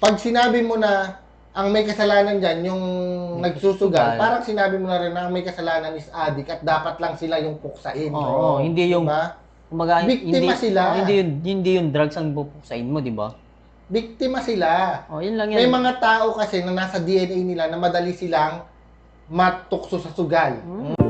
pag sinabi mo na ang may kasalanan dyan, yung nagsusugal, parang sinabi mo na rin na ang may kasalanan is addict at dapat lang sila yung puksain. Oo, hindi yung Diba? kumbaga Biktima hindi, sila. hindi yung hindi yung drugs ang pupuksain mo, di ba? Biktima sila. Oh, yun lang yan. May mga tao kasi na nasa DNA nila na madali silang matukso sa sugal. Hmm.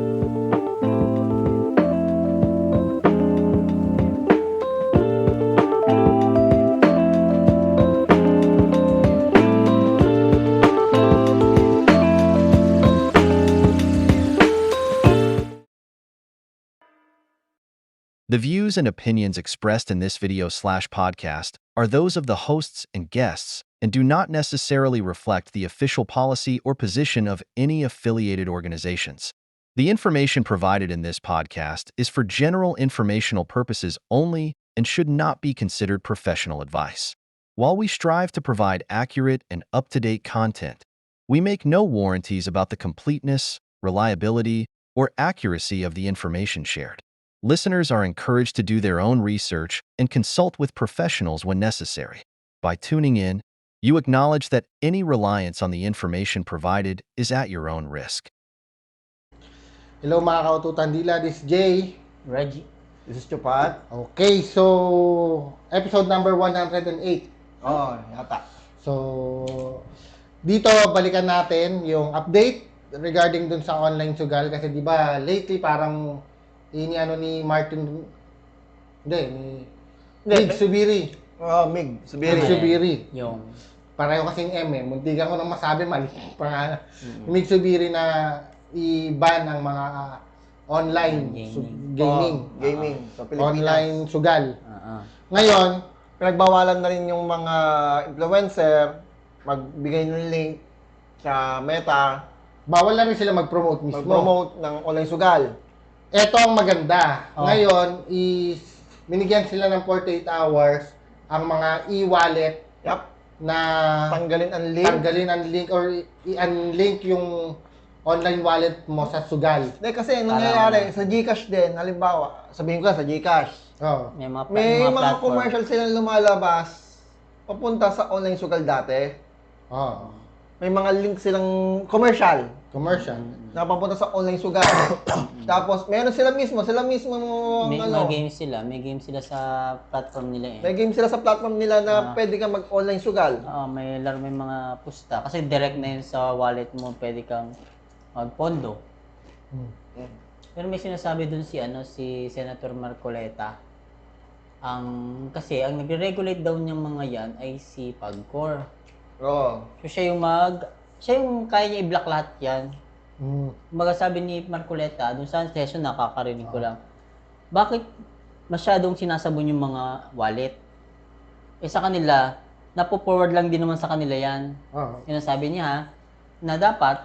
The views and opinions expressed in this video slash podcast are those of the hosts and guests and do not necessarily reflect the official policy or position of any affiliated organizations. The information provided in this podcast is for general informational purposes only and should not be considered professional advice. While we strive to provide accurate and up to date content, we make no warranties about the completeness, reliability, or accuracy of the information shared. Listeners are encouraged to do their own research and consult with professionals when necessary. By tuning in, you acknowledge that any reliance on the information provided is at your own risk. Hello mga kaututan dila, this is Jay. Reggie. This is Chupat. Okay, so episode number 108. Oo, oh, yata. So, dito balikan natin yung update regarding dun sa online sugal kasi 'di ba lately parang ini ano ni Martin hindi ni Hindi. Mig Subiri. Oo, Mig. Mig Subiri. Subiri. Yung Pareho kasing M eh. Muntikan ko nang masabi mali pangalan. Mig Subiri na i-ban ang mga ah, online Gaming. su- gaming. Oo, gaming. Sa Pilipinas. online sugal. ah, ah. Ngayon, Pinagbawalan na rin yung mga influencer magbigay ng link sa Meta, bawal na rin sila mag-promote mismo. mag-promote ng online sugal. Ito ang maganda. Oh. Ngayon is binigyan sila ng 48 hours ang mga e-wallet Yep. na Tanggalin ang link. tanggalin ang link or i-unlink yung online wallet mo sa sugal. Hindi kasi nangyayari sa GCash din, halimbawa, sabihin ko lang sa GCash, Oh. May mga, may mga, platform. commercial silang lumalabas papunta sa online sugal dati. Oh. May mga link silang commercial Commercial. na papunta sa online sugal. Tapos, meron sila mismo, sila mismo may ano, mga games sila, may games sila sa platform nila eh. May game sila sa platform nila na Ah. pwede kang mag-online sugal. Oo, may laro may mga pusta kasi direct na yun sa wallet mo, pwede kang magpondo. Hmm. Pero may sinasabi dun si ano si Senator Marcoleta. Ang kasi ang nagre-regulate daw niyang mga yan ay si Pagcor. Oo. So siya yung mag siya yung kaya niya i-block lahat yan. Mm. Kumbaga sabi ni Marcoleta, dun sa session nakakarinig ko lang. Bakit masyadong sinasabon yung mga wallet? Eh sa kanila, napo-forward lang din naman sa kanila yan. Oh. Yun ang sabi niya ha, na dapat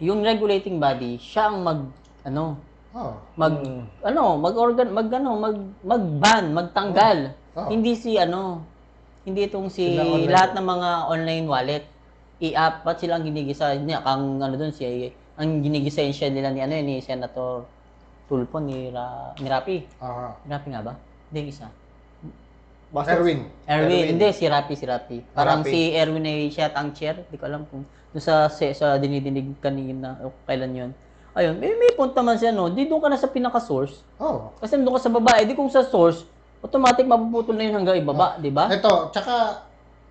yung regulating body, siya ang mag ano, Oh. mag ano, mag-organ, mag ano, mag mag-ban, magtanggal. Oh. Hindi si ano, hindi itong si lahat ng mga online wallet. I-app at sila ang ginigisa niya kang ano doon si ang ginigisa siya nila ni ano ni Senator Tulfo ni Ra, ni Rapi. Ah. Rapi nga ba? Hindi isa. Basta, Erwin. Erwin, Erwin. hindi si Rapi si Rapi. Parang Rapi. si Erwin ay siya ang chair, hindi ko alam kung doon sa sa, sa dinidinig kanina o kailan 'yon. Ayun, may, may point naman siya no. Di doon ka na sa pinaka-source. Oh. Kasi doon ka sa baba, eh di kung sa source, automatic mapuputol na yun hanggang ibaba, di ba? Ito, tsaka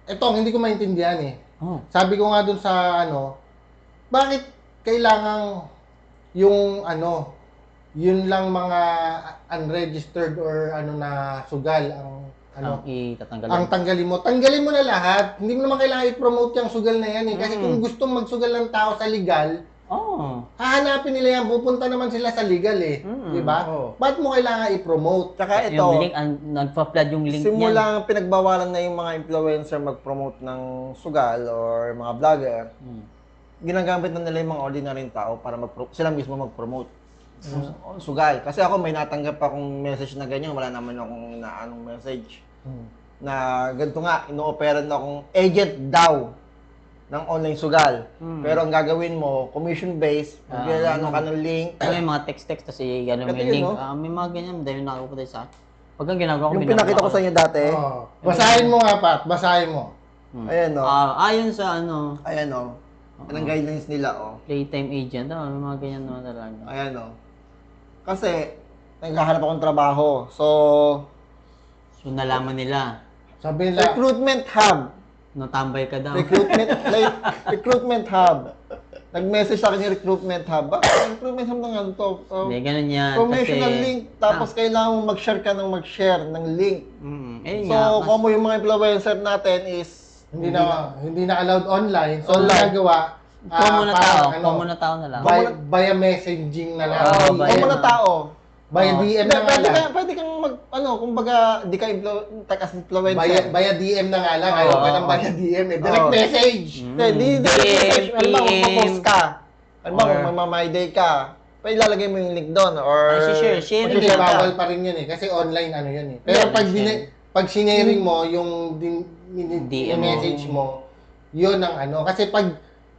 ito hindi ko maintindihan eh. Oh. Sabi ko nga dun sa ano, bakit kailangan yung ano, yun lang mga unregistered or ano na sugal ang ano, Ang itatanggalin. ang tanggalin mo. Tanggalin mo na lahat. Hindi mo naman kailangan i-promote yung sugal na yan eh. Kasi Mm. kung gustong magsugal ng tao sa legal, oh. hahanapin nila yan. Pupunta naman sila sa legal eh. Mm. Di ba? Oo. Ba't mo kailangan i-promote? Tsaka ito, Yung link, ang, nagpa-flood yung link niya. simulang pinagbawalan na yung mga influencer mag-promote ng sugal or mga vlogger, Hmm. ginagamit na nila yung mga ordinary tao para mag sila mismo mag-promote. Mm. ng Sugal. Kasi ako may natanggap akong message na ganyan, wala naman akong inaanong message. Hmm. Na ganito nga, ino-operan akong agent daw ng online sugal. Hmm. Pero ang gagawin mo, commission-based, Ah, magkano ka ng link, Ano yung mga text-text kasi ano Ito may yun, link. no? Ah, may mga ganyan, dahil nakakapunta sa akin. Pag ang ginagawa ko, yung pinakita ko sa inyo dati, Oh. Basahin mo nga, Pat. Basahin mo. Hmm. Ayan, no? Ah, ayon sa ano, Ayan. Yan ang guidelines nila, oh. playtime agent, ah, may mga ganyan naman talaga. Ayan, oh. Kasi, naghahanap akong trabaho. So, So nalaman nila, Sabi nila, recruitment hub. Natambay ka daw. Recruitment, like, recruitment hub. Nag-message sa akin yung recruitment hub. Bakit recruitment hub ng ano to? So, Hindi, ganun yan. promotional kasi, link. Tapos kailangan mo mag-share ka ng mag-share ng link. Mm, eh So, nga. kung mo yung mga influencer natin is hindi na hindi na allowed online. So, Online. ginagawa, ah, common na tao, parang ano, common na tao na lang. by, via messaging na lang. Oh, kung yan, na ah. tao. Via Oo. DM na nga pwede, lang. ka, pwede kang mag, ano, kumbaga, di ka influ- tag as influencer. Via, via DM na nga lang. Ayaw ka ng via DM eh. Direct Oo. message. Hindi, di, di, DM, message. Ano ba, kung post ka? Ano ba, kung mamay day ka? Pwede ilalagay mo yung link doon, or... Ay, si share, share. Sharing bawal pa rin yun eh. Kasi online ano yun eh. Pero pag, sharing. dine, pag sinering mo, yung din, din, message mo, yun ang ano. Kasi pag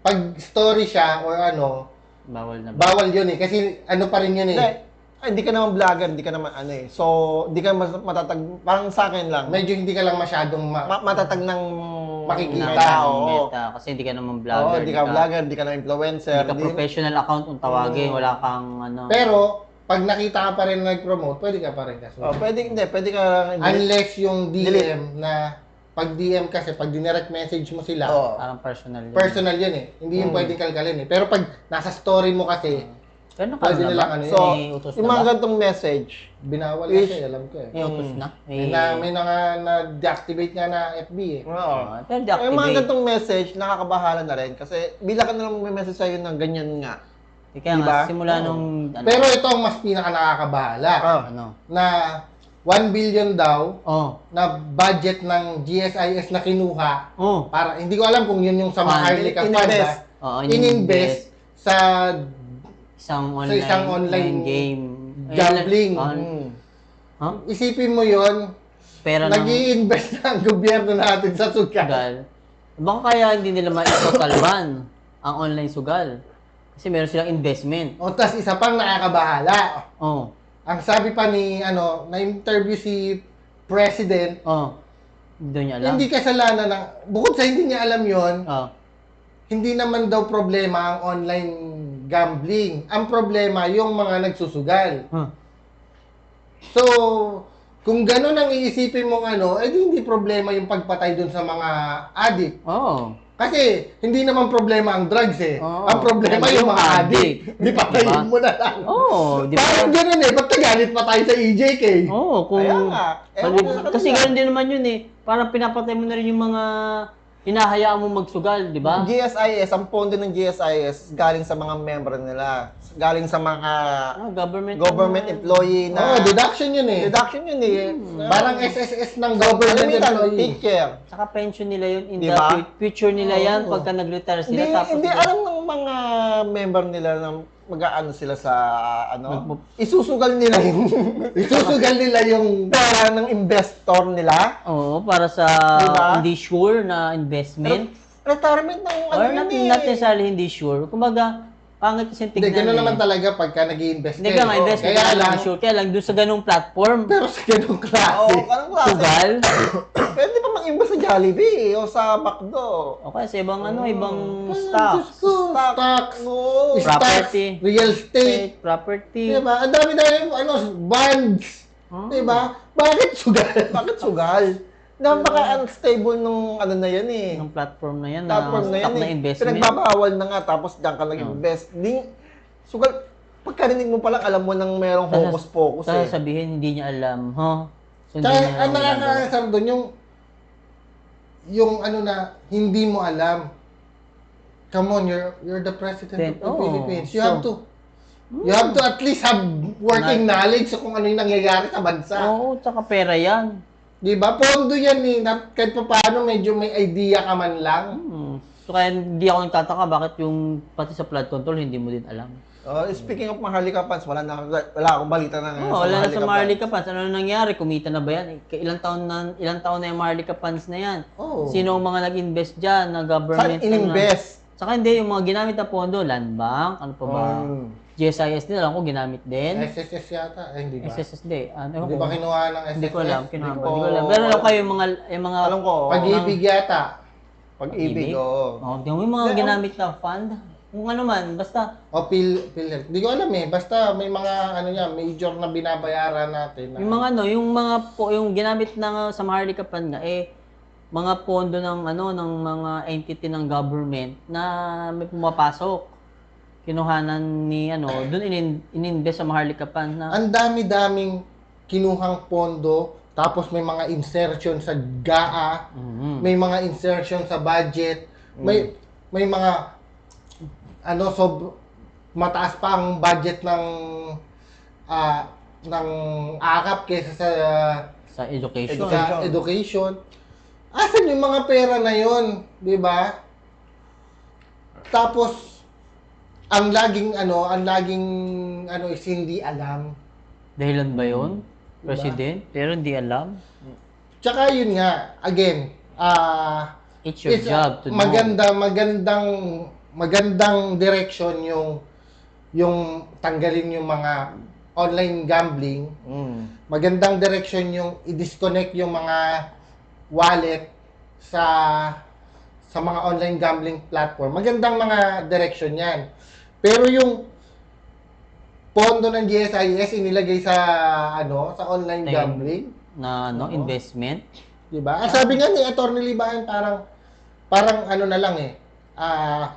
pag story siya or ano, Bawal na ba? bawal yun eh. Kasi ano pa rin yun eh. Ay, hindi ka naman vlogger, hindi ka naman ano eh. So, hindi ka mas, matatag, parang sa akin lang, Medyo hindi ka lang masyadong ma- ma- matatag ng Makikita, ng tao. Oo. meta, kasi hindi ka naman Oo, vlogger. hindi ka vlogger, hindi ka na influencer. Hindi ka hindi- professional account kung tawagin, wala kang ano. Pero, pag nakita ka pa rin nag-promote, pwede ka pa rin kasi. Oh, pwede, hindi, pwede ka Unless yung DM Delete. na, pag DM kasi, pag dinirect message mo sila, Oo. parang personal yun. personal yun eh. Hindi yung Mm. pwedeng kalkalin eh. Pero pag nasa story mo kasi, Pero Pwede nakano na nilang ba? ano yun. So, May utos yung na mga ba? ganitong message, binawal Is- kasi, alam ko eh. May utos Mm. na? May, May na, may na, na-deactivate nga na FB eh. oo. Ah, pero Yung mga deactivate. ganitong message, nakakabahala na rin. Kasi bila ka na lang may message sa'yo ng ganyan nga. Kaya nga, Diba? simula Oo. nung, ano, Pero ito ang mas pinaka nakakabahala. Ah. ano, Na 1 billion daw oh, na budget ng GSIS na kinuha oh, para hindi ko alam kung yun yung sa Fund. Maharlika Fund Ininvest. ba? oo, In-invest sa isang online, isang online game. gambling. Ah, Mm. huh? isipin mo yon Pera ng nag invest na ang gobyerno natin sa sugal. sugal. Baka kaya hindi nila ma-total ban ang online sugal. Kasi meron silang investment. O tas isa pang nakakabahala. Oh, Ang sabi pa ni ano, na-interview si President, oh. Hindi niya alam. hindi kasalanan ng bukod sa hindi niya alam yon, Oh, hindi naman daw problema ang online gambling. Ang problema yung mga nagsusugal. huh. So, kung gano'n ang iisipin mong ano, eh di hindi problema yung pagpatay dun sa mga addict. Oh. Kasi hindi naman problema ang drugs eh. Oo. ang problema yung mga addict. Di patayin Diba? mo na lang. Oh, di ba? Parang gano'n eh. Ba't nagalit pa tayo sa EJK? Oo, kung... Kaya nga. Sa kanila. kasi ganoon din naman yun eh. Parang pinapatay mo na rin yung mga hinahayaan mo magsugal, di ba? GSIS, ang pondo ng GSIS galing sa mga member nila. Galing sa mga Ah, government. government employee Oo, na deduction yun eh. deduction yun eh. Parang SSS ng government Kalimitan, employee. teacher. Saka pension nila yun. In Di the ba? fu- future nila yan pagka nag-retire Hindi, sila. tapos hindi alam ng mga member nila na mag-aano sila sa ano, isusugal nila yung Isusugal nila yung... pera ng investor nila. Oo, para sa Diba? hindi sure na investment. Retirement ng ano Or yun not, eh. not necessarily hindi sure. Kumbaga, pangit kasi Hindi, tignan gano'n eh. naman talaga pagka nag invest Hindi ka nga, investment Kaya ka lang, sure. Kaya lang, doon sa ganung platform, pero sa ganung Oo, klase. anong klase? sugal, Pwede pa mag-invest sa Jollibee o sa McDo. o kaya sa ibang ano, ibang Diyos stocks, ko, stocks, No. stocks, Property. real estate. state, property. Diba? Ang dami-dami, ano, bonds. Oh. Diba? Bakit sugal? Bakit sugal? Napaka-unstable nung ano na yan eh. Ng platform na yan, na Platform na yan stock na eh. investment. Pinagbabawal na nga tapos diyan ka nag-invest. Di, sugal, pagkarinig mo pa lang alam mo nang merong hocus pocus eh. Sabihin, hindi niya alam, huh? So, Kaya niya ang nakakasar doon, yung yung ano na hindi mo alam. Come on, you're you're the president of the Oo. Philippines. You So- have to you have to at least have working knowledge sa kung ano yung nangyayari sa bansa. Oo, tsaka pera yan. Di ba? Pondo yan eh. Na, kahit pa paano medyo may idea ka man lang. Hmm. So kaya hindi ako nagtataka bakit yung pati sa flood control hindi mo din alam. Oh, speaking of Maharlika Pans, wala na wala akong balita na ngayon Oo, wala na sa. Maharlika Pans. Ano na nangyari? Kumita na ba yan? Eh, Ilang taon na, ilang taon na yung Maharlika Pans na yan? Oo. Sino ang mga nag-invest dyan na government? Saan ininvest? Na, saka hindi, yung mga ginamit na pondo, land bank, ano pa ba? Um, GSIS din, alam ko ginamit din. SSS yata. Eh, hindi ba? SSSD. Ano, Hindi ba kinuha ng SSS? Hindi ko alam, kinuha ba? ko- Hindi ko alam. Pero alam ko yung mga, yung mga, alam ko. Pag-ibig yata. Pag-ibig, oo. Oh, yung mga Hindi, ginamit na fund. Kung ano man, basta O Phil, PhilHealth. Hindi ko alam eh. Basta may mga ano niya, major na binabayaran natin. Na, yung mga ano, yung mga po, yung ginamit na sa Maharlika Fund nga eh mga pondo ng ano ng mga entity ng government na may pumapasok. Kinuhanan ni ano, doon in, ininvest sa Maharlika Fund na Ang dami-daming kinuhang pondo, tapos may mga insertion sa GAA, Mhm. may mga insertion sa budget, may may mga ano sob mataas pa ang budget ng ah ng akap kaysa sa sa education. sa education. Asan yung mga pera na yon, 'di ba? Tapos ang laging ano, ang laging ano is hindi alam. Dahilan ba 'yon? Diba? President? Pero hindi alam. Tsaka yun nga, again, ah It's your It's, job to know. maganda, magandang magandang direction yung yung tanggalin yung mga online gambling. Mm. Magandang direction yung i-disconnect yung mga wallet sa sa mga online gambling platform. Magandang mga direction 'yan. Pero yung pondo ng GSIS inilagay sa ano, sa online Ayun. gambling, na ano, Oo. investment. 'Di ba? Ang sabi nga ni Attorney Libahan parang parang ano na lang eh. Ah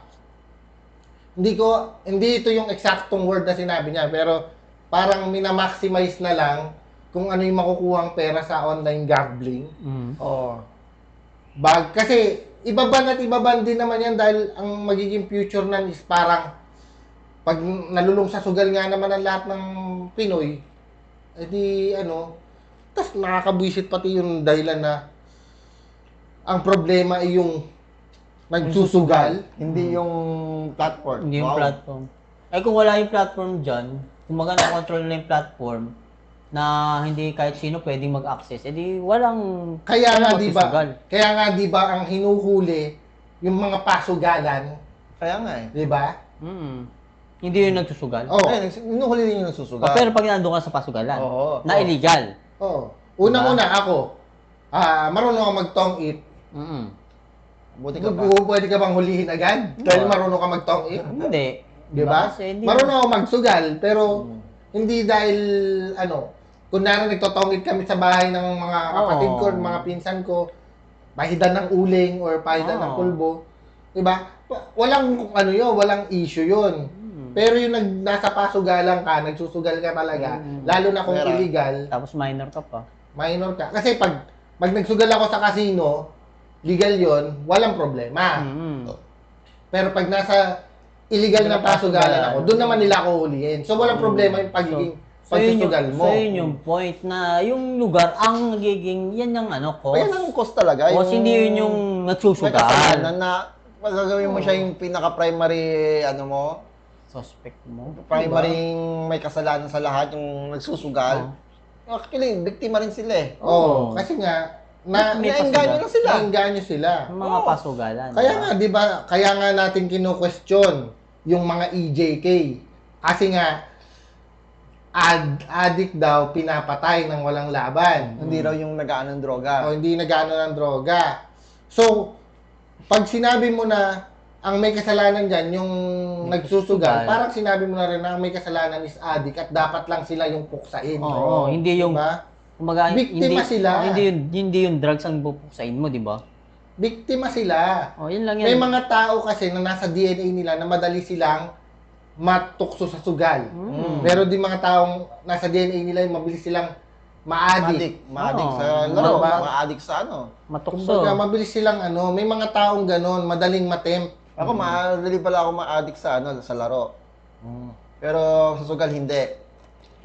hindi ko hindi ito yung eksaktong word na sinabi niya pero parang minamaximize na lang kung ano yung makukuhang pera sa online gambling. Mhm. Oo. Bag kasi ibaban at ibaban din naman yan dahil ang magiging future nan is parang pag nalulung sa sugal nga naman ang lahat ng Pinoy, edi ano, tas nakakabwisit pati yung dahilan na ang problema ay yung nagsusugal. Hindi yung platform. Hindi yung Wow. platform. Eh kung wala yung platform dyan, kung magana control nila yung platform, na hindi kahit sino pwedeng mag-access, edi walang Kaya nga walang 'di ba? magsusugal. Kaya nga 'di ba ang hinuhuli yung mga pasugalan, Kaya nga eh. 'di ba? Mm. Hindi yun nagsusugal. Oh. Ay, nags- inuhuli din yung nagsusugal. Oh, pero pag nandun ka sa pasugalan, Oo. na illegal. Oh. Unang-una ako, ah marunong ako mag-tong it. Mm. Buti ka pa. Bu- Pwede ka bang hulihin agad? Dahil Oo. marunong ka mag-tong it? Hindi. Di ba? Kasi hindi Marunong ako magsugal, pero Mm. hindi dahil, ano, kunwari nagtotongit kami sa bahay ng mga kapatid ko, Oo. ng mga pinsan ko, pahidan ng uling or pahidan ng Oo. pulbo. Di ba? Wa- Walang, ano yun, walang issue yun. Mm. Pero yung nag, nasa pasugalan ka, nagsusugal ka talaga, Mm. lalo na kung Pera. illegal, Tapos minor ka pa. minor ka. Kasi pag, pag nagsugal ako sa casino, legal yon walang problema. Mm. Pero pag nasa illegal na pasugalan ako, doon naman nila ako hulihin. So walang problema yung pagiging So, yun yung, pagsusugal mo. so yun yung point na yung lugar ang nagiging, yan yung ano, Ayan cause. ang cost talaga. Cause hindi yun yung nagsusugal. kasalanan na magagawin mo siya yung pinaka-primary, ano mo, Suspect mo. primary may kasalanan sa lahat, yung nagsusugal. Oh. Actually, biktima rin sila eh. Oo, Oo. kasi nga, na, May Naengganyo lang sila. nainganyo sila. Yung mga Oo. pasugalan. Kaya diba? nga, di ba, kaya nga natin kino-question yung mga EJK. Kasi nga, ad, addict daw, pinapatay ng walang laban. Hindi raw yung nagaan ng droga. o hindi nagano ng droga. So, pag sinabi mo na ang may kasalanan dyan, yung nagsusugal, parang sinabi mo na rin na ang may kasalanan is addict at dapat lang sila yung puksain. Oo, hindi yung, Diba? kumaga, Biktima hindi, sila. Hindi yung, hindi yung drugs ang bupuksain mo, di ba? Biktima sila. Oh, yun lang yan. May mga tao kasi na nasa DNA nila na madali silang matukso sa sugal. Mm. Pero di mga taong nasa DNA nila yung mabilis silang ma-addict. Maadik. Maadik Oo. sa laro. Diba? Maadik sa ano. Matukso. Kumbaga, mabilis silang ano, may mga taong ganon, madaling matempt. Ako, madali pala ako ma-addict sa ano, sa laro. Pero sa sugal, hindi.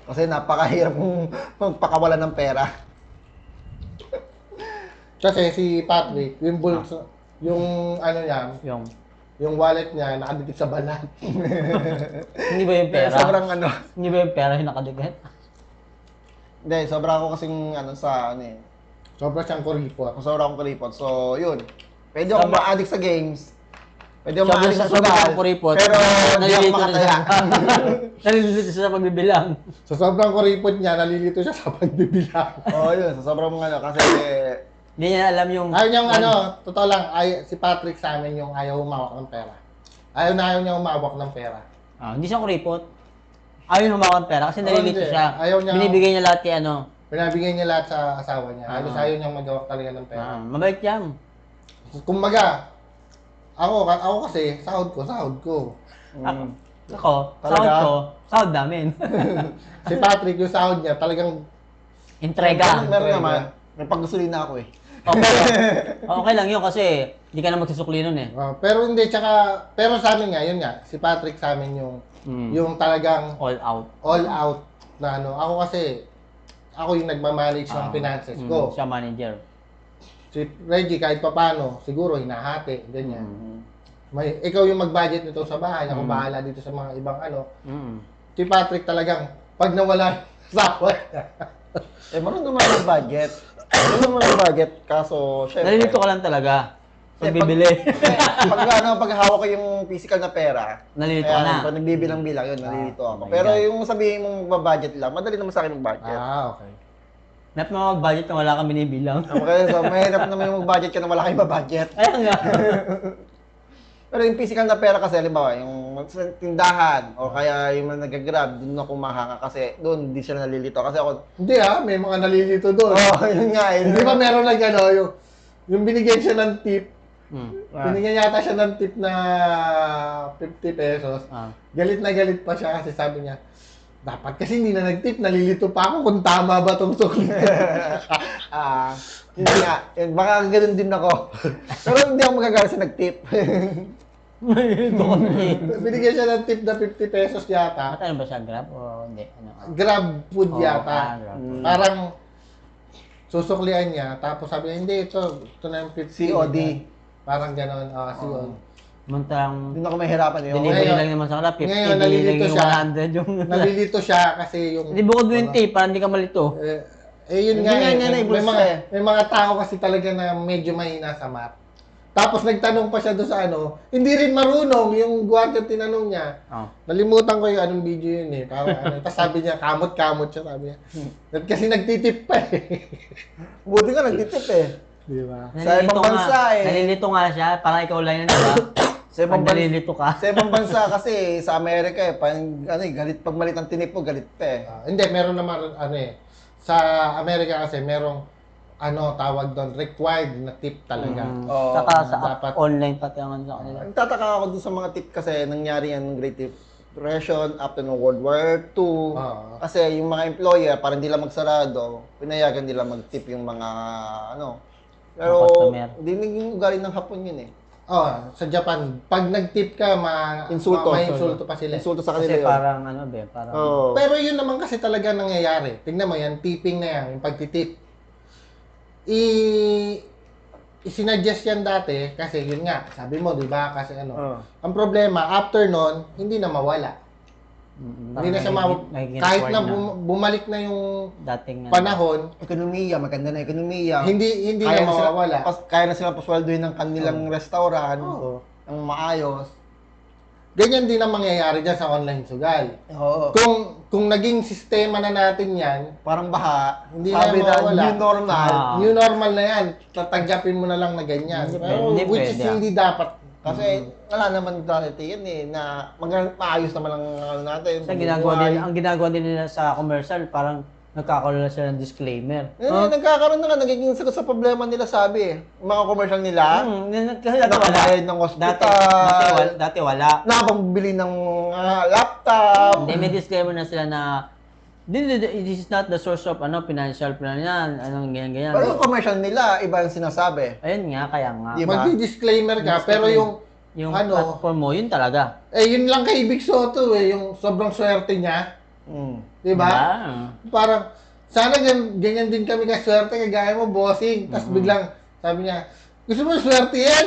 Kasi napakahirap kung magpakawalan ng pera. Kasi si Patrick, yung bulso, yung ano niya, Yung, yung wallet niya nakadikit sa balat. hindi ba yung pera? Sobrang ano. Hindi ba yung pera yung nakadikit? Hindi, sobrang ako kasing ano sa ano eh. Sobra siyang kuripot. Sobrang akong kuripot. So, yun. Pwede ako Sobra- ma-addict sa games. Pwede ako Sabi sa sa sobrang kuripot. Pero nalilito na siya. nalilito siya sa pagbibilang. So sobrang kuripot niya, nalilito siya sa pagbibilang. Oo, yun. Sa sobrang mga ano. Kasi Hindi niya alam yung... Ayaw niyang ano, totoo lang, ay, si Patrick sa amin yung ayaw humawak ng pera. Ayaw na ayaw niya humawak ng pera. Ah, hindi siya kuripot. Ayaw na humakan pera kasi Oh, nalilito hindi. siya. Ayaw niya- Binibigay niya lahat kay ano. Pinabigay niya lahat sa asawa niya. Ah. Halos ayaw niyang magawak talaga ng pera. Ah, mabait yan. Kumbaga, ako, ako kasi, sahod ko, sahod ko. Ako, ako Talaga? sahod ko, sahod namin. Si Patrick, yung sahod niya, talagang Entrega. Meron, meron naman. May paggasolina ako eh. Okay, okay lang yun kasi hindi ka na magsusukli nun eh. Ah, pero hindi, tsaka, pero sa amin nga, yun nga, si Patrick sa amin yung, Mm. yung talagang All out. all out na ano. Ako kasi, ako yung nagmamanage ng Ah, finances mm, ko. Siya manager. Si Reggie, kahit papano, siguro hinahati, ganyan. Mm. May, ikaw yung mag-budget nito sa bahay, ako Mm. bahala dito sa mga ibang ano. Mm. Si Patrick talagang, pag nawala yung asawa niya, Eh, marunong naman ng budget. Marunong naman ng budget, kaso, syempre. Nalilito ka lang talaga. Pag Eh, pag- bibili. pag ano, pag hawak ko yung physical na pera, Nalilito ka na. pag nagbibilang-bilang yun, nalilito Ah, ako. oh Pero God. yung sabihin mong budget lang, madali naman sa akin mag-budget. ah, okay. Nap mo mag-budget na wala kang binibilang. Okay, so mahirap naman yung mag-budget ka na wala kang budget. Kaya nga. Pero yung physical na pera kasi, halimbawa, yung sa tindahan, o kaya yung mga nag-grab, doon ako mahanga kasi doon hindi sila nalilito. Kasi ako, Hindi ah, may mga nalilito doon. oh, yun nga eh. Hindi ba meron lang ano, yung, yung binigyan siya ng tip, Mm. Ah. binigyan yata siya ng tip na 50 pesos. Ah. Galit na galit pa siya kasi sabi niya, dapat kasi hindi na nag-tip, nalilito pa ako kung tama ba tong sukli. Ah, yun nga. Yun, baka ganun din ako. Pero hindi ako magagalit sa nag-tip. Binigyan siya ng tip na 50 pesos yata. Ano ba siya? Grab o hindi? Ano? Grab food Oo, ah, yata. grab. Mm. Parang susuklian niya, tapos sabi niya, hindi, ito, ito na yung 50. COD. Parang gano'n, ah, COD. Muntang Hindi ako mahirapan eh. delivery Ngayon- lang naman sa kanila. 50, ngayon, nalilito yung siya. 100 yung... Nalilito siya kasi yung... Hindi bukod mo yung tape para hindi ka malito. Eh, eh yun Hindi nga, nga eh, niya may, mga, eh. may mga tao kasi talaga na medyo mahina sa math. Tapos nagtanong pa siya doon sa ano, hindi rin marunong yung guardia tinanong niya. Oh. Nalimutan ko yung anong video yun eh. Parang ano, tapos sabi niya, kamot-kamot siya, sabi niya. At kasi nagtitip pa eh. Buti nga nagtitip eh. Di ba? Sa ibang bansa eh. Nalilito nga siya. Parang ikaw lang yan, di ba? Sa ibang, Pag ban- nalilito ka. sa ibang bansa kasi, sa Amerika eh, parang, ano eh, galit, pag malit ang tinip mo, galit pa eh. Ah, hindi, meron naman ano eh. Sa Amerika kasi merong ano tawag doon, required na tip talaga. Mm. Oo, Saka sa dapat. online pati ang ano sa kanila. Nagtataka ako dun sa mga tip kasi nangyari yan ng Great Depression after ng World War II. Oo. Kasi yung mga employer, para hindi lang magsarado, pinayagan nila mag-tip yung mga ano. Pero Mga customer. hindi naging ugali ng Hapon yun eh. Oh, sa Japan, pag nag-tip ka, ma Insulto. ma- may insulto pa sila. Insulto sa Kasi kanila yun. parang ano ba, parang... Oo. Pero yun naman kasi talaga nangyayari. Tingnan mo yan, tipping na yan, yung pagtitip. I isinuggest yan dati kasi yun nga, sabi mo, di ba? Kasi ano, Oo. ang problema, after nun, hindi na mawala. Mm, Hindi na siya ma- kahit na bum- bumalik na yung dating ano. panahon, Ekonomiya, maganda na ekonomiya. hindi hindi kaya na sila, mawawala. pas, kaya na sila pasweldoin ng kanilang restaurant Oo. ng maayos. Ganyan din ang mangyayari dyan sa online sugal. Oo. Kung kung naging sistema na natin yan, Parang baha. Hindi na sabi na, mawawala. new normal. Ah. new normal na yan. Tatanggapin mo na lang na ganyan. Hindi Pero, which is pwede, ah. hindi dapat. Kasi wala naman dati yan eh, na mag- maayos naman ang ano natin. Sa ginagawa din, ang ginagawa din nila sa commercial, parang nagkakaroon na sila ng disclaimer. Eh, nagkakaroon na nga, nagiging sagot sa problema nila sabi eh. Mga commercial nila, Hmm, yun- kasi dati wala. ng Dati, hospital, dati, wala, dati wala. ng ah, laptop. Hindi, may disclaimer na sila na this, this is not the source of ano financial plan yan, anong ganyan ganyan. Pero yung commercial nila, iba yung sinasabi. Ayun nga, kaya nga. Di ba? Magdi-disclaimer ka, pero yung, Yung ano, platform mo, yun talaga. eh, yun lang kay Big Soto eh, yung sobrang swerte niya. Mm. Di ba? Ah. Parang, sana gan- ganyan din kami kaswerte, kagaya mo, bossing. Tapos biglang, sabi niya, gusto mo swerte yan?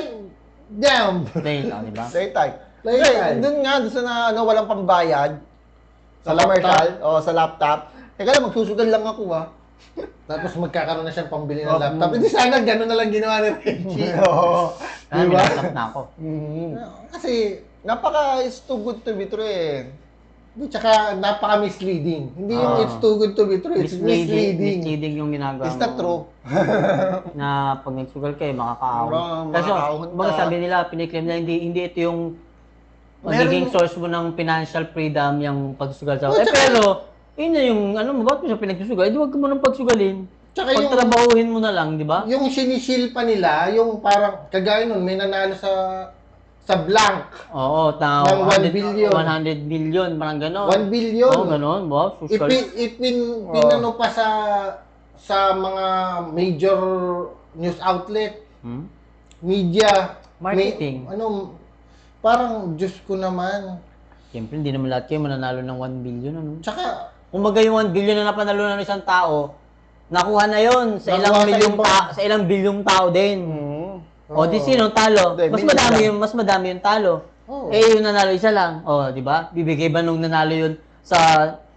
Damn! Play, oh, di ba? Say type. Play time. dun nga, sa na, ano, walang pambayad. Sa commercial, o sa laptop. Teka lang, magsusugal lang ako ah. Tapos magkakaroon na siyang pambili ng Oh, laptop. mm. Hindi sana gano'n na lang ginawa ni Reggie. Oo. Di ba? may laptop na ako. Mhm. Kasi, Napaka, it's too good to be true eh. Di, tsaka napaka-misleading. Hindi yung Ah. it's too good to be true, it's Misleading, misleading. misleading yung ginagawa Is that mo. true? Na pag nagsugal kayo, makakaahon. Bro, Kasi, makakaahon mga ka. sabi nila, piniklaim na hindi, hindi ito yung magiging source mo ng financial freedom yung pagsugal sa Oh, Eh, pero, yun na yung, ano mo, ba't mo siya pinagsusugal? Eh, di wag mo nang pagsugalin. Tsaka yung, Pagtrabahuhin mo na lang, di ba? yung sinisil pa nila, yung parang, kagaya nun, may nanalo sa sa blank. Oo, na Ng 1 100 billion. 100 billion, parang gano'n. 1 billion. Oo, gano'n. Wow, susugal. Ipin, ipin, pinano pa sa sa mga major news outlet, Hmm? media, Marketing. may- ano, parang Diyos ko naman. Siyempre, hindi naman lahat kayo mananalo ng 1 billion, ano? Tsaka, Kung bagay yung 1 billion na napanalo ng isang tao, nakuha na yon sa ilang Nakuha sa milyong iba. ta- sa ilang bilyong tao din. Mm. O di sino talo? Hindi, Mas minsan madami lang. yung mas madami yung talo. Oo. Eh yung nanalo isa lang. O, di ba? Bibigay ba nung nanalo yun sa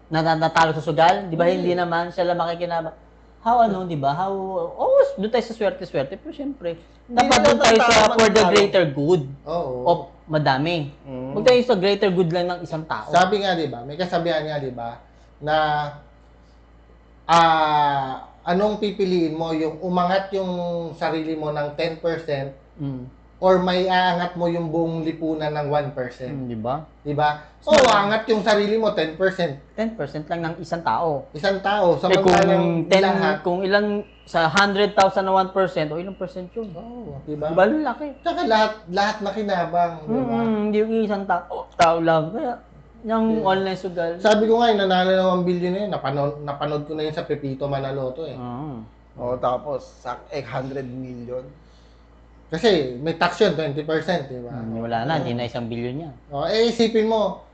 na- natalo sa sugal? Di ba hindi naman siya lang makikinabang. How ano, di ba? How oh, doon tayo sa swerte-swerte pero syempre dapat doon tayo sa for the greater good oo. of madami. Mm. Huwag tayo sa greater good lang ng isang tao. Sabi nga, di ba, may kasabihan nga, di ba, na ah anong pipiliin mo, yung umangat yung sarili mo ng 10% Mm. Or may aangat mo yung buong lipunan ng 1%. Mm, di ba? Di ba? O, aangat yung sarili mo 10%. 10% lang ng isang tao. Isang tao. Eh kung Samantalang 10, lahat. kung ilan sa 100,000 na 1%, o ilang percent yun? Oo, di ba? Diba, laki. Tsaka lahat, lahat makinabang, di ba? Mm, hindi yung isang tao, tao lang. Kaya, yung Yeah. online sugal. Sabi ko nga, yung nanalo ng 1 billion na yun, napanood, napanood ko na yun sa Pepito Manaloto eh. Ah. Oh, tapos, sak 100 million. Kasi may tax yun, 20%, di ba? Hmm, wala na, hindi na isang bilyon yan. O, eh, isipin mo,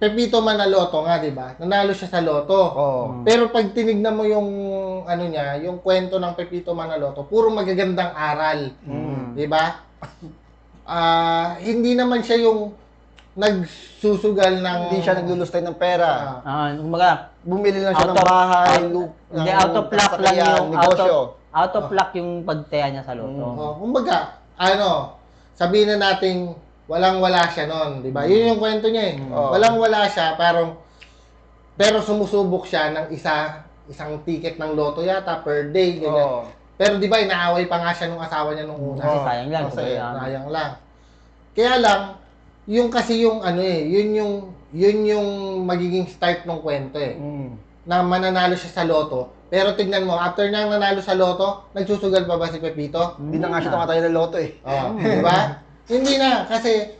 Pepito Manaloto nga, di ba? Nanalo siya sa loto. Oh. Pero pag tinignan mo yung, ano niya, yung kwento ng Pepito Manaloto, puro magagandang aral. Mm. Di ba? Ah, hindi naman siya yung nagsusugal ng... Hindi siya naglulustay ng pera. Ah, Ah, kumbaga, Bumili lang siya Out ng of- bahay, out- lu- hindi, ng out of luck lang yung out negosyo. of, out of luck yung pagtaya niya sa loto. oh, kumbaga, ano, sabihin na nating walang-wala siya noon, di ba? Yun yung kwento niya eh. Oo. Walang-wala siya, parang, pero sumusubok siya ng isa, isang ticket ng loto yata per day, ganyan. Oo. Pero di ba, inaaway pa nga siya nung asawa niya nung una. Kasi sayang lang. Kasi kumbaga. sayang lang. Kaya lang, yung kasi yung ano eh, yun yung, yun yung magiging start ng kwento eh. Mm. Na mananalo siya sa loto. Pero tignan mo, after niyang nanalo sa loto, nagsusugal pa ba si Pepito? Hindi na nga siya tumatay ng loto eh. Oh, di ba? Hindi na, kasi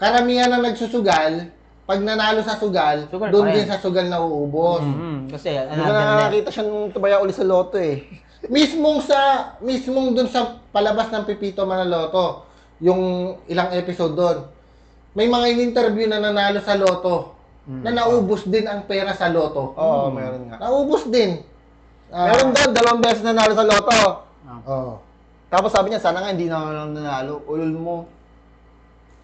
karamihan na nagsusugal, pag nanalo sa sugal, Sugal doon din sa sugal nauubos. Mm, kasi Hindi ko another na nakakita siya nung tumaya uli sa loto eh. Mismong sa, mismong doon sa palabas ng Pepito Manaloto, yung ilang episode doon, may mga in-interview na nanalo sa loto, Mm. na naubos din ang pera sa loto. Oo, meron nga. Naubos din. Ah, Meron doon, dalawang beses nanalo sa loto. Oh. Tapos sabi niya, sana nga hindi na nanalo. Ulol mo.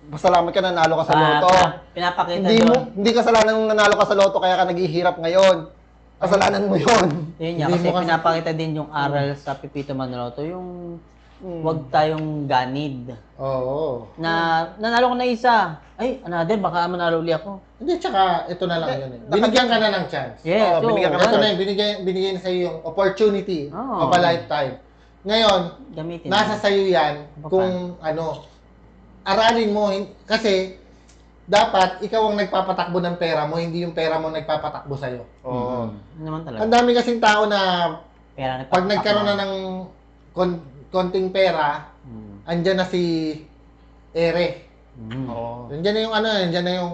Pasalamat ka nanalo ka sa Ah, loto. pina- pinapakita Hindi doon. mo, hindi kasalanan nung nanalo ka sa loto kaya ka naghihirap ngayon. Kasalanan mo yon. Yun kasi mo kasi- pinapakita din yung aral sa Pipito Manaloto, yung Hmm. wag tayong ganid. Oo. Na nanalo ko na isa. Ay, another, baka manalo uli ako. Hindi, tsaka ito na lang yun eh. Binigyan ka na ng chance. Yes, Oo, so, binigyan ka Ito na na yun, binigyan, binigyan na sa'yo yung opportunity Oo. of a lifetime. Ngayon, gamitin. nasa sa'yo yan Ano pa? kung ano, aralin mo, hin- kasi dapat ikaw ang nagpapatakbo ng pera mo, hindi yung pera mo nagpapatakbo sa'yo. Oo. Yun naman talaga. Ang dami kasing tao na Pera pag nagkaroon na ng kon- konting pera, Mm. andyan na si Ere. Mm. Oo. Andyan na yung ano, andyan na yung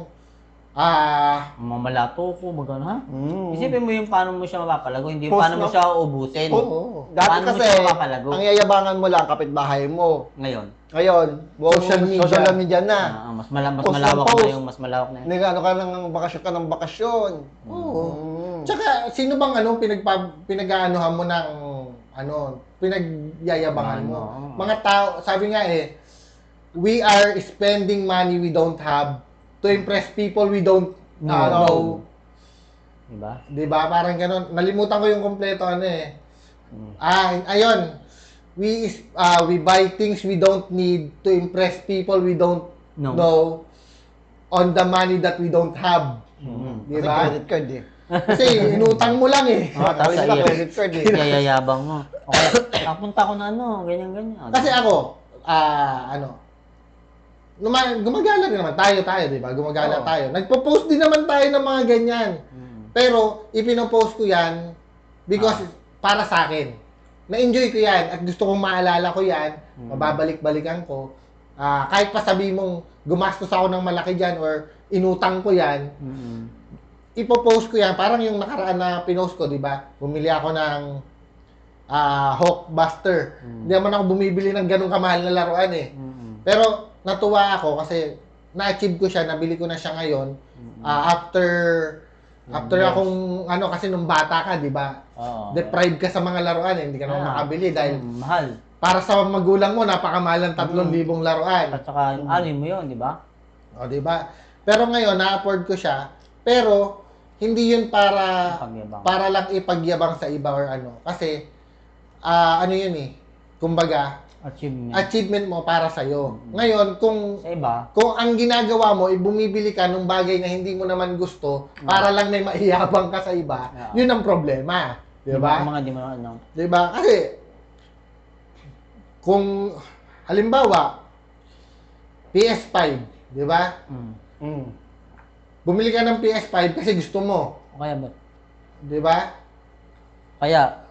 ah Mamalato ko, magano ha? Mm. Isipin mo yung paano mo siya mapapalago, hindi yung Post paano mo mo- siya uubusin. Oo. Dati Paano mo kasi, siya mapapalago? ang yayabangan mo lang kapitbahay mo. Ngayon, Ngayon, Social media. social media na. ah, mas, mala, mas Post malawak post. na yung mas malawak na yun. Nagano ka ng bakasyon ka ng bakasyon. Oo. Mm. Tsaka sino bang ano pinagpa pinag-aanuhan mo ng ano, pinagyayabangan mo? Ano? Mga tao, sabi nga eh, we are spending money we don't have to impress people we don't uh, No. know. Diba? 'Di ba? Parang ganun. Nalimutan ko yung kompleto ano eh. Mm. Ah, ayun. We is- uh, we buy things we don't need to impress people we don't No. know on the money that we don't have. Mm. Di Kasi credit card eh. Kasi inutang mo lang eh. Ah, Tawag sa credit card eh. Yayayabang mo. Okay, kapunta ko na ano, ganyan-ganyan. Kasi ako, ah, ano, Numa- gumagala rin naman tayo tayo, di ba? Gumagala Oo. tayo. Nagpo-post din naman tayo ng mga ganyan. Mm. Pero, ipinopost ko yan because para sa akin. Na-enjoy ko yan at gusto kong maalala ko yan. Mm. Mababalik-balikan ko. Ah, kahit pa sabi mong gumastos ako ng malaki dyan or inutang ko yan, Mm. Ipopost ko yan. Parang yung nakaraan na pinost ko, di ba? Bumili ako ng ah Hulkbuster. Mm. Hindi naman ako bumibili ng ganong kamahal na laruan eh. Mm. Pero natuwa ako kasi na-achieve ko siya, nabili ko na siya ngayon Mm. ah, after after Yes. akong ano kasi nung bata ka, 'di ba? Oo. Deprived ka sa mga laruan, eh. hindi ka naman Ah. makabili dahil Mm, mahal. para sa magulang mo napakamahal ng 3,000 laruan. At saka, ano mo yun, di ba? O, 'di ba? Pero ngayon na-afford ko siya, pero hindi 'yun para Pagyabang. para lang ipagyabang sa iba or ano. Kasi ah ano 'yun eh. Kumbaga, Achievement. achievement mo para sa iyo. Mm. Ngayon, kung sa iba, kung ang ginagawa mo, ay bumibili ka ng bagay na hindi mo naman gusto Mm. para lang may maiyabang ka sa iba, Yeah. yun ang problema. Di yung ba? mga di mo ano. Di ba? Kasi, kung, halimbawa, PS5, di ba? Mm. Mm. Bumili ka ng PS5 kasi gusto mo. O Kaya ba? Di ba? Kaya,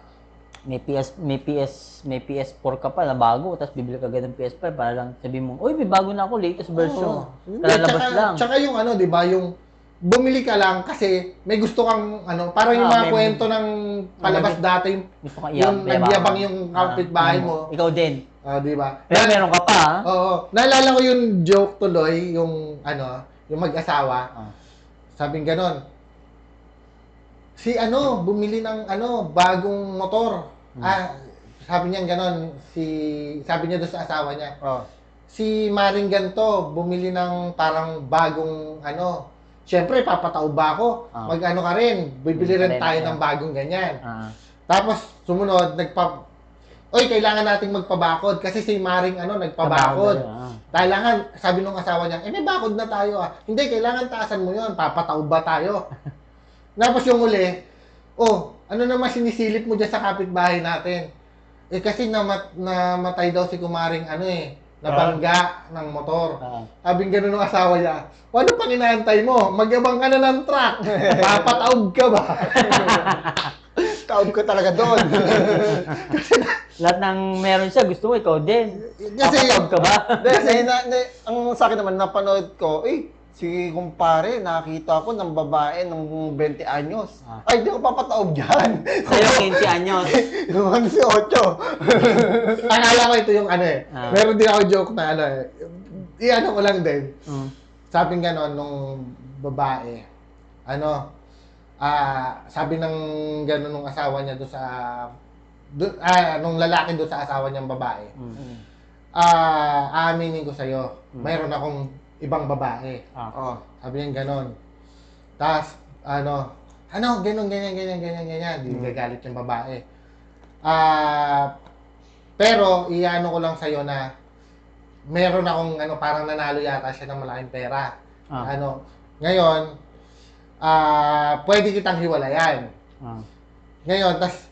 may PS, may PS, may PS4 ka pa na bago, tapos bibili ka agad ng PS5 para lang sabihin mo, uy, may bago na ako, latest version. Hindi, Kalalabas tsaka, lang. Tsaka yung ano, di ba, yung bumili ka lang kasi may gusto kang ano, parang yung Ah, mga may- kwento ng palabas may- dati, yung, Gusto ka yung nagyabang yung kapitbahay mm, mo. Ikaw din. Ah, di ba? Pero meron ka pa? Oo. Naalala ko yung joke tuloy, yung ano, yung mag-asawa. Ah. Sabing ganon. Si ano, bumili ng ano, bagong motor. Hmm. Ah, sabi niya ganon, si sabi niya doon sa asawa niya. Oh. Si Maring ganto, bumili ng parang bagong ano. Siyempre, papataob ba ako? Ah. Mag-ano ka rin, bibili Bibili rin tayo ng bagong ganyan. Ah. Tapos, sumunod, nagpa... Oy, kailangan nating magpabakod kasi si Maring ano, nagpabakod. Ah. Kailangan, sabi nung asawa niya, eh may bakod na tayo ah. Hindi, kailangan taasan mo yon papataob ba tayo? Tapos yung uli, oh, ano naman sinisilip mo dyan sa kapitbahay natin? Eh kasi namat, namatay daw si kumaring ano eh, nabangga ng motor. Ah. Sabing gano'n ng asawa niya, "O, ano pang inaantay mo? Magyabang ka na ng truck. Papataob ka ba? Taob ka talaga doon. Lahat ng meron siya, gusto mo, ikaw din. Kasi, Papatawag ka ba? Kasi na, na, ang sa akin naman, napanood ko, eh, si kumpare, nakita ko ng babae ng 20 anyos. Ah. Ay, di ko papataob dyan. Sa'yo, 15 anyos. Yung 18. akala ko ito yung ano eh. Ah. Meron din ako joke na ano eh. I-ano ko lang din. Mm. sabi nga noon nung babae, ano, ah, sabi ng gano'n nung asawa niya do sa, do, ah, nung lalaki do sa asawa niyang babae, Mm. ah, aaminin ko sa'yo, mayroon akong ibang babae. Ah. Oh. Sabi niya gano'n. Tapos, ano, ano, gano'n, ganyan, ganyan, ganyan, ganyan. Di gagalit yung babae. Ah, pero, iano ko lang sa'yo na, meron akong, ano, parang nanalo yata siya ng malaking pera. Ah. Ano, ngayon, ah, pwede kitang hiwalayan. Ah. Ngayon, tas,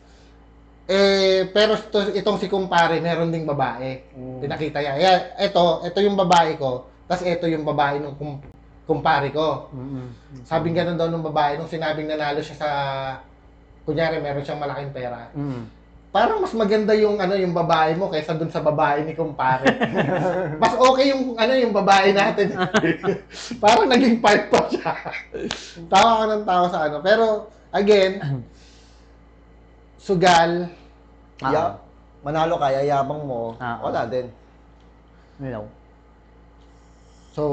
eh, pero ito, itong si kumpare, meron ding babae. Mm. Pinakita niya. Ayan, ito, ito yung babae ko, tas ito yung babae ng kum, kumpare ko. Mm-mm. Sabing ganun daw ng babae, nung sinabing nanalo siya sa, kunyari, meron siyang malaking pera. Mm. Parang mas maganda yung ano yung babae mo kaysa dun sa babae ni kumpare. mas okay yung ano yung babae natin. Parang naging part pa siya. tawa ko ng tawa sa ano. Pero again, sugal, Ah. Ya, manalo ka, yayabang mo, Ah, wala din. Hello. So,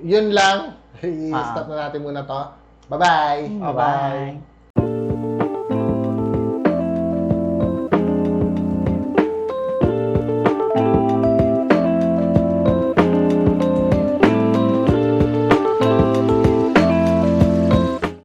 yun lang. I-stop na natin muna to. Bye-bye. Bye-bye.